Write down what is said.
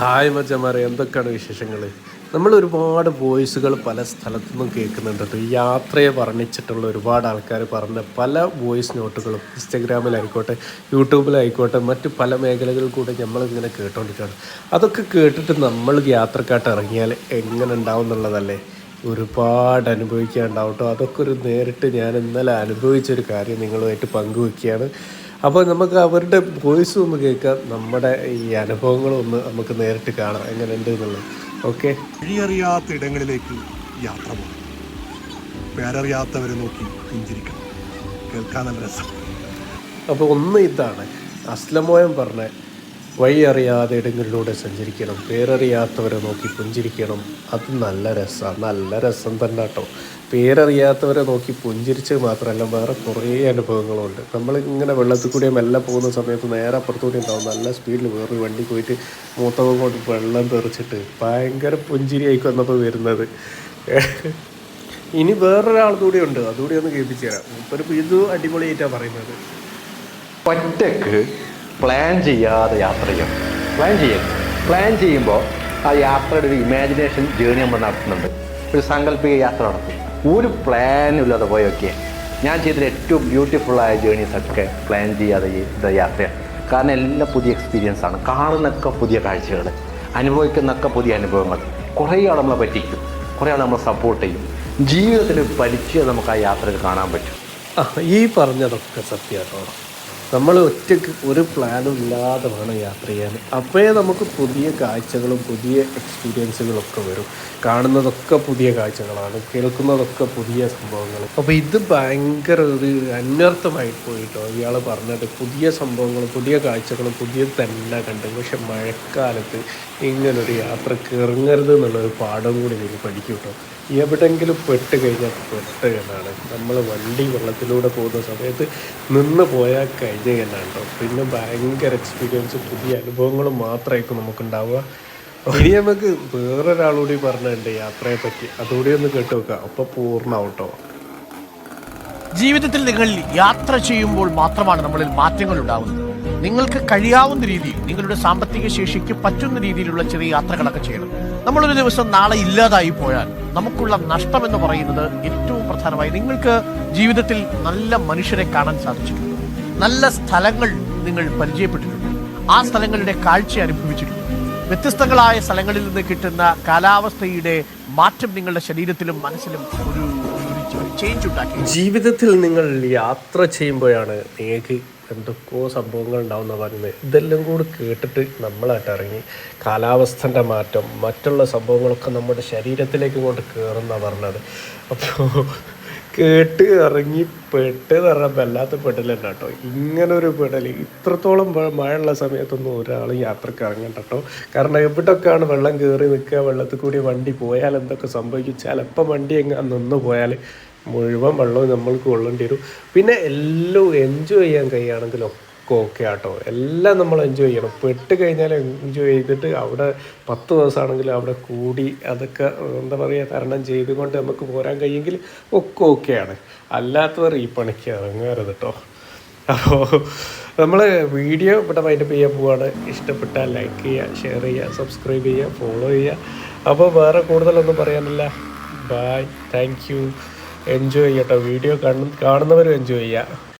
Hi മച്ചന്മാരെ എന്തൊക്കെയാണ് വിശേഷങ്ങൾ നമ്മൾ ഒരുപാട് വോയിസുകൾ പല സ്ഥലത്തു നിന്നും കേൾക്കുന്നുണ്ട് ഈ യാത്രയെ വർണിച്ചിട്ടുള്ള ഒരുപാട് ആൾക്കാർ പറഞ്ഞ പല വോയിസ് നോട്ടുകളും ഇൻസ്റ്റഗ്രാമിലായിക്കോട്ടെ യൂട്യൂബിലായിക്കോട്ടെ മറ്റ് പല മേഖലകളിൽ കൂടെ നമ്മളിങ്ങനെ കേട്ടോണ്ടിരിക്കുകയാണ്. അതൊക്കെ കേട്ടിട്ട് നമ്മൾ യാത്രക്കാട്ട് ഇറങ്ങിയാൽ എങ്ങനെ ഉണ്ടാവും എന്നുള്ളതല്ലേ? ഒരുപാട് അനുഭവിക്കാൻ കേട്ടോ. അതൊക്കെ ഒരു നേരിട്ട് ഞാൻ ഇന്നലെ അനുഭവിച്ചൊരു കാര്യം നിങ്ങളുമായിട്ട് പങ്കുവെക്കുകയാണ്. അപ്പോൾ നമുക്ക് അവരുടെ വോയിസ് ഒന്ന് കേൾക്കാം. നമ്മുടെ ഈ അനുഭവങ്ങളൊന്ന് നമുക്ക് നേരിട്ട് കാണാം. എങ്ങനെയുണ്ട് എന്നുള്ളത്. ഓക്കെ വഴിയറിയാത്ത ഇടങ്ങളിലേക്ക് യാത്ര പോകും പേരറിയാത്തവരെ നോക്കി പുഞ്ചിരിക്കണം കേൾക്കാൻ നല്ല രസം. അപ്പോൾ ഒന്ന് ഇതാണ്. അസ്ലമോയം പറഞ്ഞ വഴി അറിയാതെ ഇടങ്ങളിലൂടെ സഞ്ചരിക്കണം. പേരറിയാത്തവരെ നോക്കി പുഞ്ചിരിക്കണം. അത് നല്ല രസമാണ് നല്ല രസം തന്നെ കേട്ടോ പേരറിയാത്തവരെ നോക്കി പുഞ്ചിരിച്ച് മാത്രമല്ല വേറെ കുറേ അനുഭവങ്ങളുണ്ട്. നമ്മൾ ഇങ്ങനെ വെള്ളത്തിൽ കൂടി മെല്ലെ പോകുന്ന സമയത്ത് നേരെ അപ്പുറത്തൂടെ ഉണ്ടാവും. നല്ല സ്പീഡിൽ വേറൊരു വണ്ടി പോയിട്ട് മൂത്തവൻ കൊണ്ട് വെള്ളം തെറിച്ചിട്ട് ഭയങ്കര പുഞ്ചിരി ആയിക്കും വന്നപ്പോൾ വരുന്നത്. ഇനി വേറൊരാൾ കൂടി ഉണ്ട്. അതുകൂടി ഒന്ന് കേൾപ്പിച്ചു തരാം. ഇപ്പം ഇത് അടിപൊളിയായിട്ടാണ് പറയുന്നത്. ഒറ്റയ്ക്ക് പ്ലാൻ ചെയ്യാതെ യാത്ര ചെയ്യണം പ്ലാൻ ചെയ്യണം പ്ലാൻ ചെയ്യുമ്പോൾ ആ യാത്രയുടെ ഒരു ഇമാജിനേഷൻ ജേണി നമ്മൾ നടത്തുന്നുണ്ട്. ഒരു സാങ്കല്പിക യാത്ര നടത്തും. ഒരു പ്ലാനും ഇല്ലാതെ പോയൊക്കെ ഞാൻ ചെയ്തിട്ട് ഏറ്റവും ബ്യൂട്ടിഫുള്ളായ ജേണീസൊക്കെ പ്ലാൻ ചെയ്യാതെ ചെയ്ത യാത്രയാണ്. കാരണം എല്ലാം പുതിയ എക്സ്പീരിയൻസ് ആണ്. കാണുന്നൊക്കെ പുതിയ കാഴ്ചകൾ അനുഭവിക്കുന്നൊക്കെ പുതിയ അനുഭവങ്ങൾ. കുറേ ആൾ നമ്മളെ പറ്റിക്കും. കുറേ ആൾ നമ്മളെ സപ്പോർട്ട് ചെയ്യും. ജീവിതത്തിൽ പഠിച്ച് നമുക്ക് ആ യാത്രയിൽ കാണാൻ പറ്റും. ഈ പറഞ്ഞതൊക്കെ സത്യമാട്ടോ. നമ്മൾ ഒറ്റയ്ക്ക് ഒരു പ്ലാനും ഇല്ലാതെ വേണം യാത്ര ചെയ്യാൻ. അപ്പോഴേ നമുക്ക് പുതിയ കാഴ്ചകളും പുതിയ എക്സ്പീരിയൻസുകളൊക്കെ വരും. കാണുന്നതൊക്കെ പുതിയ കാഴ്ചകളാണ് കേൾക്കുന്നതൊക്കെ പുതിയ സംഭവങ്ങൾ അപ്പോൾ ഇത് ഭയങ്കര ഒരു അന്വർത്ഥമായി പോയിട്ടോ ഇയാൾ പറഞ്ഞത് പുതിയ സംഭവങ്ങളും പുതിയ കാഴ്ചകളും പുതിയ തന്നെ കണ്ട്. പക്ഷെ മഴക്കാലത്ത് ഇങ്ങനൊരു യാത്ര ഇറങ്ങരുത് എന്നുള്ളൊരു പാഠം കൂടി എനിക്ക് പഠിക്കും കേട്ടോ എവിടെങ്കിലും പെട്ട് കഴിഞ്ഞാൽ പെട്ട് എന്നാണ്. നമ്മൾ വണ്ടി വെള്ളത്തിലൂടെ പോകുന്ന സമയത്ത് നിന്ന് പോയാൽ കഴിഞ്ഞ എന്നാണ് കേട്ടോ. പിന്നെ ഭയങ്കര എക്സ്പീരിയൻസ് പുതിയ അനുഭവങ്ങളും മാത്രമായിരിക്കും നമുക്കുണ്ടാവുക. ഇനി നമുക്ക് വേറൊരാളൂടി പറഞ്ഞിട്ടുണ്ട് യാത്രയെ പറ്റി. അതുകൂടി ഒന്ന് കേട്ട് വെക്കുക അപ്പോൾ പൂർണമാവും കേട്ടോ ജീവിതത്തിൽ നിങ്ങൾ യാത്ര ചെയ്യുമ്പോൾ മാത്രമാണ് നമ്മളിൽ മാറ്റങ്ങൾ ഉണ്ടാകുന്നത് നിങ്ങൾക്ക് കഴിയാവുന്ന രീതിയിൽ നിങ്ങളുടെ സാമ്പത്തിക ശേഷിക്ക് പറ്റുന്ന രീതിയിലുള്ള ചെറിയ യാത്രകളൊക്കെ ചെയ്യണം. നമ്മളൊരു ദിവസം നാളെ ഇല്ലാതായി പോയാൽ നമുക്കുള്ള നഷ്ടം എന്ന് പറയുന്നത് ഏറ്റവും പ്രധാനമായി നിങ്ങൾക്ക് ജീവിതത്തിൽ നല്ല മനുഷ്യരെ കാണാൻ സാധിച്ചിട്ടുണ്ട്. നല്ല സ്ഥലങ്ങൾ നിങ്ങൾ പരിചയപ്പെട്ടിട്ടുണ്ട്. ആ സ്ഥലങ്ങളുടെ കാഴ്ച അനുഭവിച്ചിട്ടുണ്ട്. വ്യത്യസ്തങ്ങളായ സ്ഥലങ്ങളിൽ നിന്ന് കിട്ടുന്ന കാലാവസ്ഥയുടെ മാറ്റം നിങ്ങളുടെ ശരീരത്തിലും മനസ്സിലും ഒരു ചേഞ്ച് ജീവിതത്തിൽ നിങ്ങൾ യാത്ര ചെയ്യുമ്പോഴാണ് നിങ്ങൾക്ക് എന്തൊക്കെയോ സംഭവങ്ങൾ ഉണ്ടാവുന്ന പറയുന്നത് ഇതെല്ലാം കൂടി കേട്ടിട്ട് നമ്മളായിട്ട് ഇറങ്ങി കാലാവസ്ഥന്റെ മാറ്റം മറ്റുള്ള സംഭവങ്ങളൊക്കെ നമ്മുടെ ശരീരത്തിലേക്ക് കൊണ്ട് കയറുന്ന പറഞ്ഞത്. അപ്പോൾ കേട്ട് ഇറങ്ങി പെട്ട് എന്ന് പറഞ്ഞാൽ വല്ലാത്ത പെടൽ കേട്ടോ. ഇങ്ങനെ ഒരു പെടൽ ഇത്രത്തോളം മഴ മഴയുള്ള സമയത്തൊന്നും ഒരാൾ യാത്രയ്ക്ക് ഇറങ്ങണ്ട കേട്ടോ കാരണം എവിടെയൊക്കെയാണ് വെള്ളം കയറി നിൽക്കുക വെള്ളത്തിൽ കൂടി വണ്ടി പോയാൽ എന്തൊക്കെ സംഭവിക്കും? ചിലപ്പോൾ വണ്ടി എങ്ങനെ നിന്ന് പോയാൽ മുഴുവൻ വെള്ളവും നമ്മൾക്ക് കൊള്ളേണ്ടി വരും. പിന്നെ എല്ലാം എൻജോയ് ചെയ്യാൻ കഴിയുകയാണെങ്കിൽ ഒക്കെ ആട്ടോ. എല്ലാം നമ്മൾ എൻജോയ് ചെയ്യണം. പെട്ട് കഴിഞ്ഞാൽ എൻജോയ് ചെയ്തിട്ട് അവിടെ പത്ത് ദിവസമാണെങ്കിലും അവിടെ കൂടി അതൊക്കെ എന്താ പറയുക തരണം ചെയ്തുകൊണ്ട് നമുക്ക് പോരാൻ കഴിയുമെങ്കിൽ ഒക്കെ ഓക്കെയാണ് അല്ലാത്തവർ ഈ പണിക്ക് ഇറങ്ങരുത് കേട്ടോ അപ്പോൾ നമ്മൾ വീഡിയോ ഇവിടെ വൈൻഡപ്പ് ചെയ്യാൻ പോവാണ്. ഇഷ്ടപ്പെട്ടാൽ ലൈക്ക് ചെയ്യുക ഷെയർ ചെയ്യുക സബ്സ്ക്രൈബ് ചെയ്യുക ഫോളോ ചെയ്യുക. അപ്പോൾ വേറെ കൂടുതലൊന്നും പറയാനില്ല. ബായ് താങ്ക് യു എൻജോയ് ചെയ്യട്ടോ വീഡിയോ കാണുന്നവരും എൻജോയ് ചെയ്യുക.